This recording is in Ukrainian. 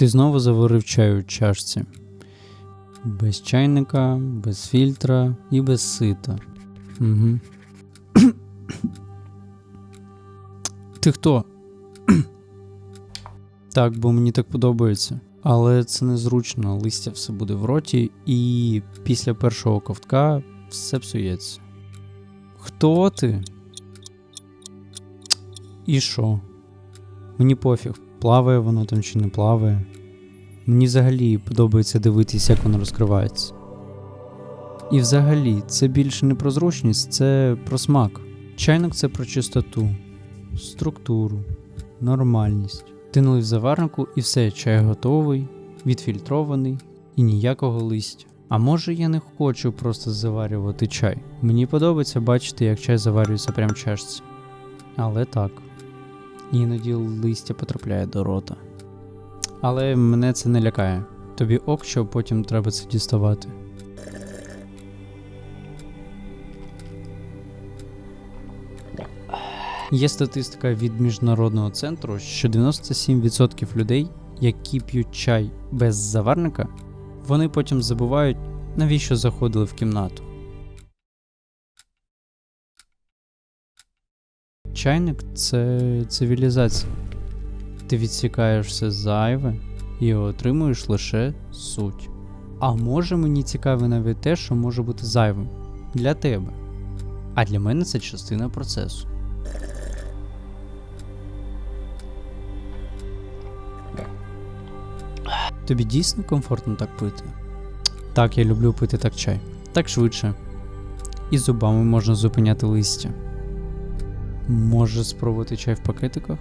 Ти знову заварив чай у чашці. Без чайника, без фільтра і без сита. Угу. Ти хто? так, бо мені так подобається. Але це незручно, листя все буде в роті, і після першого ковтка все псується. Хто ти? І що? Мені пофіг, плаває воно там чи не плаває. Мені взагалі подобається дивитися, як воно розкривається. І взагалі, це більше не про зручність, це про смак. Чайник це про чистоту, структуру, нормальність. Ти налив заварнику і все, чай готовий, відфільтрований і ніякого листя. А може я не хочу просто заварювати чай. Мені подобається бачити, як чай заварюється прямо в чашці. Але так. Іноді листя потрапляє до рота. Але мене це не лякає. Тобі ок, що потім треба це діставати. Є статистика від міжнародного центру, що 97% людей, які п'ють чай без заварника, вони потім забувають, навіщо заходили в кімнату. Чайник це цивілізація. Ти відсікаєш все зайве і отримуєш лише суть. А може мені цікаве навіть те, що може бути зайвим для тебе. А для мене це частина процесу. Тобі дійсно комфортно так пити? Так, я люблю пити так чай. Так швидше. І зубами можна зупиняти листя. Може спробувати чай в пакетиках?